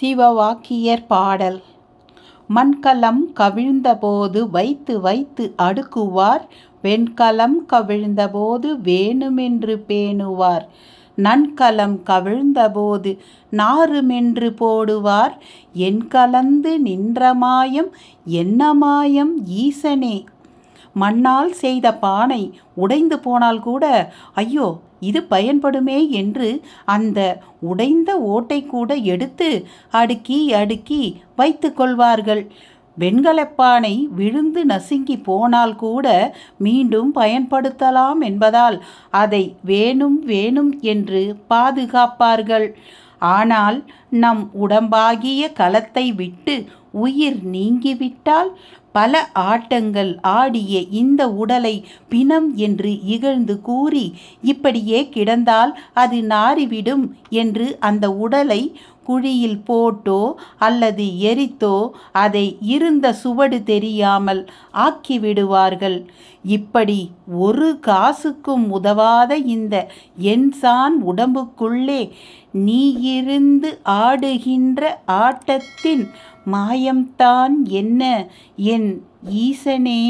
சிவவாக்கியர் பாடல். மண்கலம் கவிழ்ந்தபோது வைத்து வைத்து அடுக்குவார் வெண்கலம் கவிழ்ந்தபோது வேணுமென்று பேணுவார். நன்கலம் கவிழ்ந்தபோது நாறுமென்று போடுவார். என் கலந்து நின்ற மாயம் என்ன மாயம்? ஈசனே மண்ணால் செய்த பானை உடைந்து போனால் கூட ஐயோ இது பயன்படுமே என்று அந்த உடைந்த ஓட்டை கூட எடுத்து அடுக்கி அடுக்கி வைத்து கொள்வார்கள். வெண்கலப்பானை விழுந்து நசுங்கி போனால் கூட மீண்டும் பயன்படுத்தலாம் என்பதால் அதை வேணும் வேணும் என்று பாதுகாப்பார்கள். ஆனால் நம் உடம்பாகிய கலத்தை விட்டு உயிர் நீங்கிவிட்டால் பல ஆட்டங்கள் ஆடிய இந்த உடலை பிணம் என்று இகழ்ந்து கூறி இப்படியே கிடந்தால் அது நாறிவிடும் என்று அந்த உடலை குழியில் போட்டோ அல்லது எரித்தோ அதை இருந்த சுவடு தெரியாமல் ஆக்கிவிடுவார்கள். இப்படி ஒரு காசுக்கும் உதவாத இந்த என்சான் உடம்புக்குள்ளே நீ இருந்து ஆடுகின்ற ஆட்டத்தின் மாயம்தான் என்ன என் என் ஈசனே.